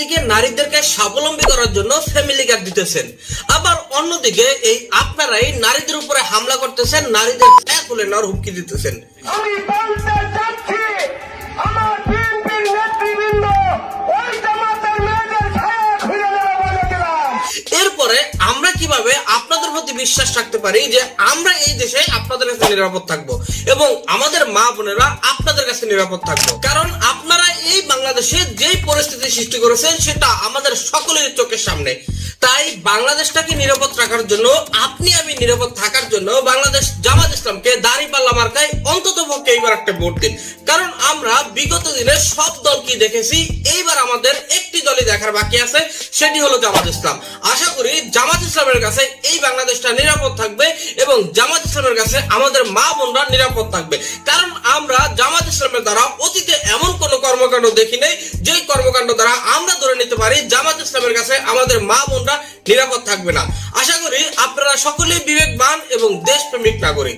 একদিকে নারীদেরকে স্বাবলম্বী করার জন্য ফ্যামিলি কার্ড দিতেছেন। আবার অন্যদিকে এই আপনারাই নারীদের উপরে হামলা করতেছেন নারীদের খুলে নেওয়ার হুমকি দিতেছেন। আমি বলতে চাচ্ছি আমার বিএনপির নেতৃবৃন্দ ওই জামাতের মেয়েদের ছায়া খুঁজে দেওয়া বলে দিলাম এরপরে আমরা কীভাবে আপনাদের প্রতি বিশ্বাস রাখতে পারি যে আমরা এই দেশে আপনাদের কাছে নিরাপদ থাকব এবং আমাদের মা বোনেরা আপনাদের কাছে নিরাপদ থাকব? কারণ এই বাংলাদেশে যেই পরিস্থিতি সৃষ্টি করেছেন, সেটা আমাদের সকলের চোখের সামনে। তাই বাংলাদেশটাকে নিরাপদ রাখার জন্য, আপনি আমি নিরাপদ থাকার জন্য বাংলাদেশ জামাত ইসলামকে দাড়ি পাল্লা মার্কায় অন্তত পক্ষে এইবার একটা ভোট দিন। কারণ আমরা বিগত দিনে সব দলকে দেখেছি, এইবার আমাদের একটি দলই দেখার বাকি আছে, সেটি হলো জামাত ইসলাম। আশা করি জামাত ইসলামের কাছে এই বাংলাদেশটা নিরাপদ থাকবে এবং জামাত ইসলামের কাছে আমাদের মা বোনরা নিরাপদ থাকবে। কারণ আমরা জামাত ইসলামের দ্বারা অতীতে এমন কর্মকাণ্ড দেখি নাই, যেই কর্মকাণ্ড দ্বারা আমরা ধরে নিতে পারি জামাত ইসলামের কাছে আমাদের মা বোনরা নিরাপদ থাকবে না। আশা করি আপনারা সকলেই বিবেকবান এবং দেশপ্রেমিক নাগরিক।